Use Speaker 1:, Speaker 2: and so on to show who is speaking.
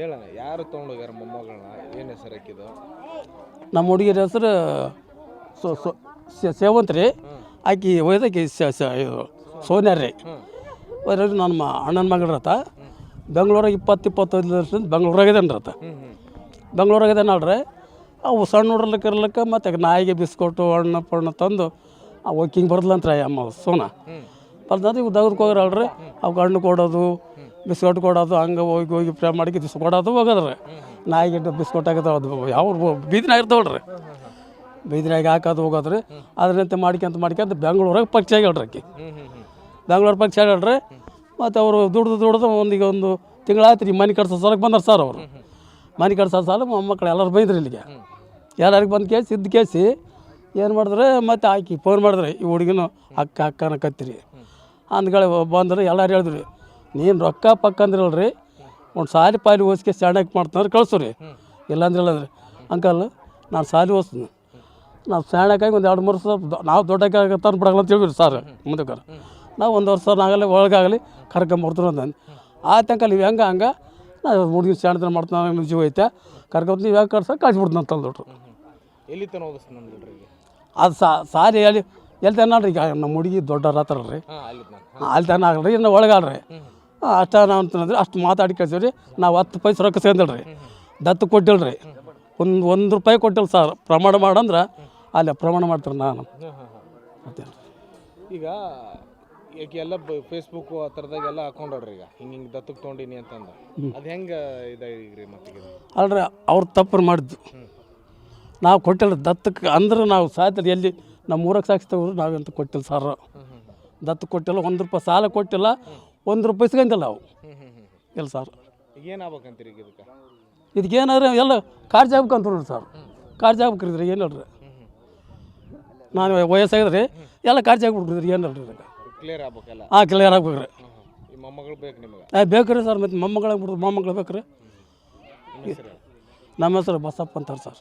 Speaker 1: ಯಾರು ತೊಗೊಂಡೋಗ್ಯಾರ ಮೊಮ್ಮಗಳನ್ನ? ಏನು ಹೆಸರು ಹಾಕಿದ್ದು?
Speaker 2: ನಮ್ಮ ಹುಡುಗಿರ ಹೆಸರು ಸೊ ಸೊ ಸೇವಂತ ಸೇವಂತ್ ರೀ. ಆಕಿ ಒಯ್ದಾಕಿ ಇದು ಸೋನ್ಯಾ ರೀ. ನಮ್ಮ ನನ್ನ ಅಣ್ಣನ ರಥ ಬೆಂಗಳೂರಾಗ ಇಪ್ಪತ್ತು ಇಪ್ಪತ್ತೈದು ವರ್ಷದಿಂದ ಬೆಂಗಳೂರಾಗಿದ್ದಾನೆ
Speaker 1: ರಥ
Speaker 2: ಬೆಂಗಳೂರಾಗಿದೆ ನೋಡ್ರಿ. ಅವು ಸಣ್ಣ ಹುಡ್ರಲಿಕ್ಕೆ ಇರ್ಲಿಕ್ಕೆ ಮತ್ತು ನಾಯಿಗೆ ಬಿಸ್ಕೊಟ್ಟು ಹಣ್ಣು ಪಣ್ಣ ತಂದು ಆ ವಾಕಿಂಗ್ ಬರ್ದಲಂತ್ರ ಅಮ್ಮ ಸೋನ. ಬರ್ದಂದ್ರೆ ಇವು ತೆಗೆದು ಹೋಗ್ರಲ್ರಿ ಅವು ಹಣ್ಣು ಕೊಡೋದು ಬಿಸ್ಕೊಟ್ ಕೊಡೋದು ಹಂಗೆ ಹೋಗಿ ಹೋಗಿ ಪ್ರೇಮ ಮಾಡಿ ದಿವ್ಸ ಕೊಡೋದು ಹೋಗೋದ್ರಿ ನಾಯಿಗೆ ಬಿಸ್ಕೊಟ್ ಹಾಕೋದು ಅದು ಯಾವ ಬೀದಿನಾಗ ಇರ್ತಾವಲ್ರಿ ಬೀದಿನಾಗ ಹಾಕೋದು ಹೋಗೋದ್ರಿ ಅದರಂತೆ ಮಾಡ್ಕೊಂತ ಮಾಡ್ಕೊಂತ ಬೆಂಗಳೂರಾಗ ಪಕ್ಷ ಆಗ್ಯಾಳ್ರಿ ಆಕಿ ಬೆಂಗ್ಳೂರು ಪಕ್ಷ ಆಗ್ಯಾಳ್ರಿ ಮತ್ತು ಅವರು ದುಡ್ದು ದುಡ್ದು ಒಂದೀಗ ಒಂದು ತಿಂಗಳಾಯ್ತು ರೀ ಮನೆ ಕಟ್ಸೋ ಸಾಲಕ್ಕೆ ಬಂದ್ರೆ ಸರ್ ಅವರು ಮನೆ ಕಟ್ಸೋ ಸಾಲ ಮೊಮ್ಮಕ್ಕಳು ಎಲ್ಲರೂ ಬೈದ್ರಿ ಇಲ್ಲಿಗೆ ಎಲ್ಲರಿಗೆ ಬಂದು ಕೇಸಿ ಇದ್ದು ಕೇಸಿ ಏನು ಮಾಡಿದ್ರೆ ಮತ್ತೆ ಆಕಿ ಫೋನ್ ಮಾಡಿದ್ರೆ ಈ ಹುಡುಗಿನ ಅಕ್ಕ ಅಕ್ಕನ ಕತ್ತಿರಿ ಅಂದ್ಗಳು ಬಂದ್ರೆ ಎಲ್ಲರೂ ಹೇಳಿದ್ರಿ ನೀನು ರೊಕ್ಕ ಪಕ್ಕ ಅಂದ್ರಲ್ರಿ ಒಂದು ಸಾರಿ ಪಾಲಿ ಓದಿಸ್ಕೆ ಸ್ಟ್ಯಾಂಡಕ್ ಮಾಡ್ತಂದ್ರೆ ಕಳ್ಸು ರೀ. ಇಲ್ಲಾಂದ್ರೆ ಅಂದ್ರೆ ಅಂಕಲ್ ನಾನು ಸಾಲಿ ಓದಿಸ್ತೀನಿ ನಾವು ಸ್ಟ್ಯಾಂಡಕ್ಕಾಗಿ ಒಂದು ಎರಡು ಮೂರು ವರ್ಷ ನಾವು ದೊಡ್ಡಕ್ಕಾಗ ತಂದು ಬಿಡಲ್ಲ ಅಂತ ಹೇಳಿದ್ರಿ ಸರ್ ಮುಂದಕ್ಕೆ ನಾವು ಒಂದು ವರ್ಷ ನಾಗಲಿ ಒಳಗಾಗಲಿ ಕರ್ಕೊಂಬರ್ತೀವಿ ಅಂತ ಆಯ್ತು ಅಂಕಲ್ ನೀವು ಹೆಂಗೆ ಹಂಗೆ? ನಾವು ಹುಡುಗಿ ಸ್ಟ್ಯಾಂಡ್ ಮಾಡ್ತಾನೆ ಜೀವ ಐತೆ? ಕರ್ಕೊಂಡು ನೀವು ಹೆಂಗೆ ಕಳ್ಸ ಕಳ್ಸಿಬಿಡ್ತೀನಿ ಅಂತ ಅಂದ್ಬಿಟ್ರು.
Speaker 1: ಎಲ್ಲಿ ತನ
Speaker 2: ಅದು ಸಾರಿ ಹೇಳಿ ಎಲ್ಲಿ ರೀ ಈಗ ನಮ್ಮ ಹುಡುಗಿ ದೊಡ್ಡ ಹತ್ರ ರೀ
Speaker 1: ಹಾಂ ಅಲ್ಲಿ ನಾನು
Speaker 2: ಅಲ್ಲಿ ತನ ಆಗಲ್ರಿ ಇನ್ನು ಒಳಗಾಡ್ರಿ ಅಷ್ಟ ನಾವು ಅಂತಂದ್ರೆ ಅಷ್ಟು ಮಾತಾಡಿ ಕಳ್ಸೀವಿ ರೀ ನಾವು ಹತ್ತು ಪೈಸೆ ರೊಕ್ಕ ಸೇಂದಿಲ್ರಿ ದತ್ತು ಕೊಟ್ಟಿಲ್ಲ ರೀ ಒಂದು ಒಂದು ರೂಪಾಯಿ ಕೊಟ್ಟಿಲ್ಲ ಸರ್. ಪ್ರಮಾಣ ಮಾಡಂದ್ರೆ ಅಲ್ಲೇ ಪ್ರಮಾಣ ಮಾಡ್ತಾರೆ ನಾನು.
Speaker 1: ಈಗ ಈಗ ಎಲ್ಲ ಫೇಸ್ಬುಕ್ಕು ಆ ಥರದಾಗೆಲ್ಲ ಹಾಕೊಂಡ್ರಿ ಈಗ. ಹಿಂಗೆ ಹಿಂಗೆ ದತ್ತಕ್ಕೆ ತೊಗೊಂಡಿನಿ ಅಂತಂದು ಅದು ಹೆಂಗೆ ಇದಾಗ್ರಿ ಮತ್ತೆ
Speaker 2: ಅಲ್ರಿ ಅವ್ರು ತಪ್ಪು ಮಾಡಿದ್ದು. ನಾವು ಕೊಟ್ಟಿಲ್ಲ ದತ್ತಕ್ಕೆ ಅಂದ್ರೆ ನಾವು ಸಾಯ್ತಾರೆ ಎಲ್ಲಿ ನಮ್ಮ ಊರಾಗ ಸಾಗಿಸ್ತೇವ್ರಿ ನಾವೆಂತ ಕೊಟ್ಟಿಲ್ಲ ಸರ್. ದತ್ತು ಕೊಟ್ಟಿಲ್ಲ ಒಂದು ರೂಪಾಯಿ ಸಾಲ ಕೊಟ್ಟಿಲ್ಲ. ಒಂದು ರೂಪಾಯಿ ಇಸ್ಕೊಂತಿಲ್ಲ ನಾವು ಇಲ್ಲ ಸರ್.
Speaker 1: ಈಗ ಏನು ಆಗ್ಬೇಕಂತೀರಿ ಈಗ ಇದಕ್ಕೆ?
Speaker 2: ಇದಕ್ಕೇನಾದ್ರೆ ಎಲ್ಲ ಕಾರ್ಜ್ ಆಗ್ಬೇಕು ನೋಡ್ರಿ ಸರ್. ಕಾರ್ಜ್ ಆಗ್ಬೇಕ್ರಿ ಏನು ಹೇಳ್ರಿ? ನಾನು ವಯಸ್ಸಾಗಿದ್ರಿ ಎಲ್ಲ ಕಾರ್ಜ್ ಆಗ್ಬಿಡ್ರಿ ಏನು ಹೇಳ್ರಿ ಇದಕ್ಕೆ?
Speaker 1: ಕ್ಲಿಯರ್ ಆಗ್ಬೇಕಲ್ಲ?
Speaker 2: ಹಾಂ ಕ್ಲಿಯರ್ ಆಗ್ಬೇಕ್ರಿ.
Speaker 1: ಹಾಂ ಹಾಂ ಈ ಮೊಮ್ಮಗಳು ಬೇಕು ನಿಮಗೆ?
Speaker 2: ಆ ಬೇಕು ರೀ ಸರ್ ಮತ್ತು ಮೊಮ್ಮಗಳಾಗ್ಬಿಡ್ದು ಮೊಮ್ಮಗಳು ಬೇಕ್ರಿ. ರೀ
Speaker 1: ನಿಮ್ಮ ಹೆಸರು?
Speaker 2: ನಮ್ಮ ಹೆಸರು ಬಸಪ್ಪ ಅಂತಾರೆ ಸರ್.